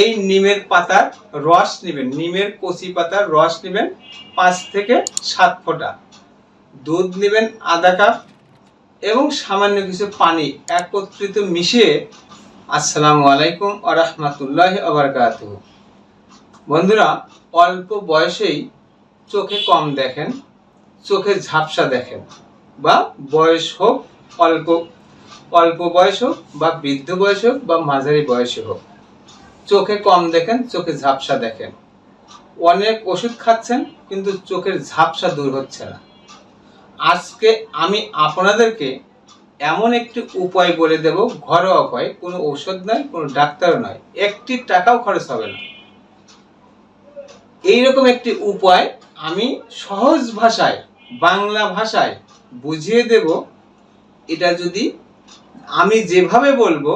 এই নিমের পাতার রস নেবেন, নিমের কচি পাতার রস নেবেন পাঁচ থেকে সাত ফোঁটা। দুধ নেবেন আধা কাপ এবং সামান্য কিছু পানি একত্রিত মিশিয়ে আসসালামু আলাইকুম আ রহমতুল্লাহ আবরকাত বন্ধুরা, অল্প বয়সেই চোখে কম দেখেন, চোখে ঝাপসা দেখেন বা বয়স হোক অল্প অল্প বয়স হোক বা বৃদ্ধ বয়স হোক বা মাঝারি বয়সে হোক। চোখে কম দেখেন, চোখে ঝাপসা দেখেন। অনেক ওষুধ খাচ্ছেন, কিন্তু চোখের ঝাপসা দূর হচ্ছে না। আজকে আমি আপনাদেরকে এমন একটি উপায় বলে দেব, ঘরোয়া উপায়, কোনো ঔষধ নয়, কোনো ডাক্তারও নয়, একটি টাকাও খরচ হবে না। এইরকম একটি উপায় আমি সহজ ভাষায়, বাংলা ভাষায় বুঝিয়ে দেব, এটা যদি আমি যেভাবে বলব,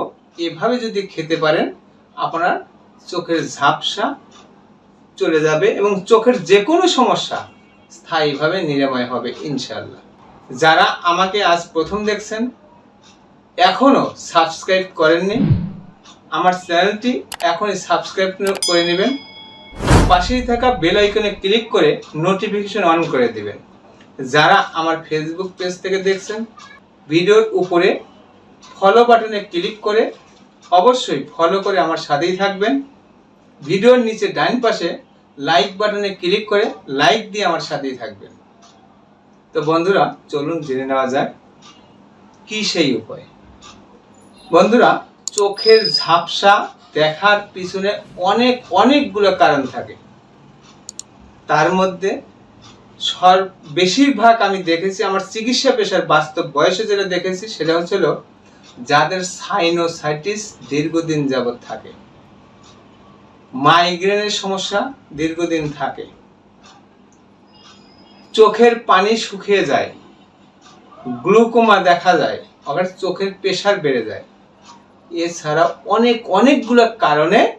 এভাবে যদি খেতে পারেন আপনার চোখের ঝাপসা চলে যাবে এবং চোখের যে কোনো সমস্যা স্থায়ীভাবে নিরাময় হবে ইনশাল্লাহ যারা আমাকে আজ প্রথম দেখছেন, এখনও সাবস্ক্রাইব করেননি, আমার চ্যানেলটি এখনই সাবস্ক্রাইব করে নেবেন, পাশেই থাকা বেল আইকনে ক্লিক করে নোটিফিকেশন অন করে দিবেন। যারা আমার ফেসবুক পেজ থেকে দেখছেন, ভিডিওর উপরে ফলো বাটনে ক্লিক করে অবশ্যই ফলো করে আমার সাথেই থাকবেন। ভিডিওর নিচে ডান পাশে লাইক বাটনে ক্লিক করে লাইক দিয়ে আমার সাথেই থাকবেন। তো বন্ধুরা, চলুন জেনে নেওয়া যাক কি সেই উপায়। বন্ধুরা, চোখের ঝাপসা দেখার পিছনে অনেক, অনেকগুলো কারণ থাকে। তার মধ্যে সর, বেশিরভাগ আমি দেখেছি, আমার চিকিৎসা পেশার বাস্তব বয়সে যেটা দেখেছি, সেটা হচ্ছিল যাদের সাইনোসাইটিস দীর্ঘদিন যাবৎ থাকে। মাইগ্রেনের সমস্যা দীর্ঘদিন থাকে। চোখের পানি শুকিয়ে যায়। গ্লুকোমা দেখা যায়, আবার চোখের প্রেশার বেড়ে যায়। এছাড়া অনেক, অনেকগুলো কারণে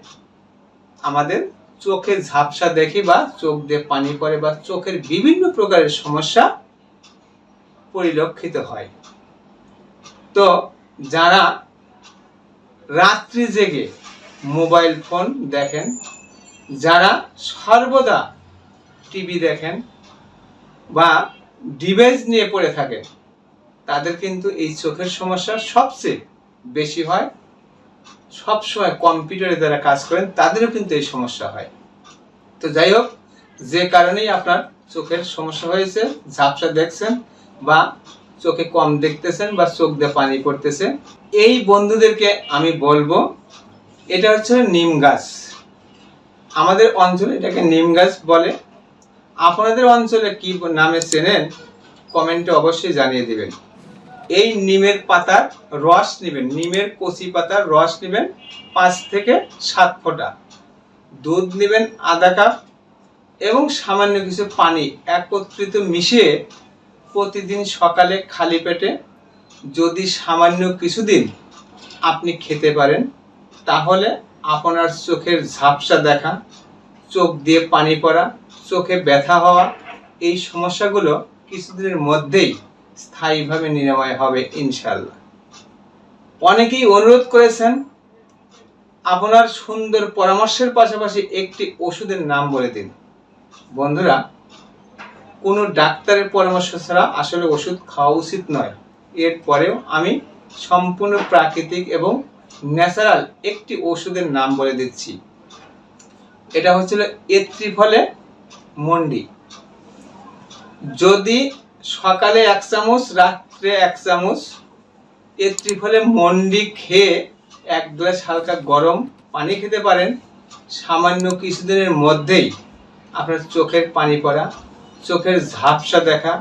আমাদের চোখে ঝাপসা দেখি বা চোখ দিয়ে পানি পড়ে বা চোখের বিভিন্ন প্রকারের সমস্যা পরিলক্ষিত হয়। তো যারা রাত্রি জেগে মোবাইল ফোন দেখেন, যারা সর্বদা টিভি দেখেন বা ডিভাইস নিয়ে পড়ে থাকেন, তাদের কিন্তু এই চোখের সমস্যা সবচেয়ে বেশি হয়। সবসময় কম্পিউটারে যারা কাজ করেন, তাদেরও কিন্তু এই সমস্যা হয়। তো যাই হোক, যে কারণেই আপনার চোখের সমস্যা হয়েছে, ঝাপসা দেখছেন বা চোখে কম দেখতেছেন বা চোখ দিয়ে পানি পড়তেছে। এই বন্ধুদেরকে আমি বলব, এটা হচ্ছে নিম গাছ। আমাদের অঞ্চলে এটাকে নিম গাছ বলে। আপনাদের অঞ্চলে কি নামে চেনেন, কমেন্টে অবশ্যই জানিয়ে দিবেন। এই নিমের পাতার রস নেবেন, নিমের কচি পাতার রস নেবেন পাঁচ থেকে সাত ফোঁটা। দুধ নেবেন আধা কাপ এবং সামান্য কিছু পানি একত্রিত মিশিয়ে প্রতিদিন সকালে খালি পেটে যদি সামান্য কিছুদিন আপনি খেতে পারেন, তাহলে আপনার চোখের ঝাপসা দেখা, চোখ দিয়ে পানি পড়া, চোখে ব্যথা হওয়া, এই সমস্যাগুলো কিছুদিনের মধ্যেই স্থায়ীভাবে নিরাময় হবে ইনশাল্লাহ অনেকেই অনুরোধ করেছেন, আপনার সুন্দর পরামর্শের পাশাপাশি একটি ওষুধের নাম বলে দিন। বন্ধুরা কোনো ডাক্তারের পরামর্শ ছাড়া আসলে ওষুধ খাওয়া উচিত নয়। এরপরেও আমি সম্পূর্ণ প্রাকৃতিক এবং ন্যাচারাল একটি ওষুধের নাম বলে দিচ্ছি। এটা হচ্ছিল এত্রিফলে মন্ডি। যদি সকালে এক চামচ, রাত্রে এক চামচ এর ত্রিফলে মন্ডি খেয়ে এক গ্লাস হালকা গরম পানি খেতে পারেন। সামান্য কিছুদিনের মধ্যেই আপনার চোখের পানি পড়া চোখের ঝাপসা দেখা,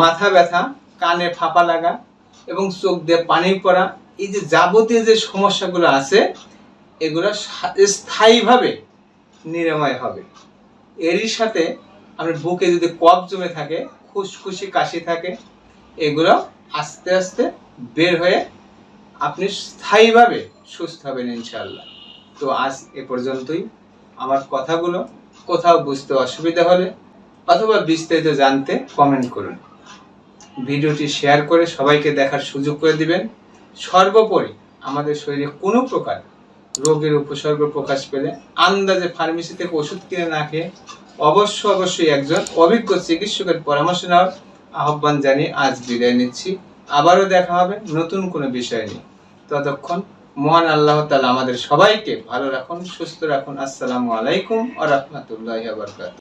মাথা ব্যথা, কানে ফাঁপা লাগা এবং চোখ দিয়ে পানি পড়া, এই যে যাবতীয় যে সমস্যাগুলো আছে, এগুলো স্থায়ীভাবে নিরাময় হবে। এরই সাথে আপনার বুকে যদি কফ জমে থাকে, খুশখুশি কাশি থাকে, এগুলো আস্তে আস্তে বের হয়ে আপনি স্থায়ীভাবে সুস্থ হবেন ইনশাল্লাহ তো আজ এ পর্যন্তই। আমার কথাগুলো কোথাও বুঝতে অসুবিধা হলে অথবা বিস্তারিত জানতে কমেন্ট করুন। ভিডিওটি শেয়ার করে সবাইকে দেখার সুযোগ করে দিবেন। সর্বোপরি আমাদের শরীরে কোনো প্রকার রোগের উপসর্গ প্রকাশ পেলে আন্দাজে ফার্মেসি থেকে ওষুধ কিনে না খেয়ে অবশ্য অবশ্যই একজন অভিজ্ঞ চিকিৎসকের পরামর্শ নেওয়ার আহ্বান জানিয়ে আজ বিদায় নিচ্ছি। আবারও দেখা হবে নতুন কোনো বিষয় নিয়ে। ততক্ষণ মহান আল্লাহ তালা আমাদের সবাইকে ভালো রাখুন, সুস্থ রাখুন। আসসালামু আলাইকুম আ রহমতুল্লাহ বরকাত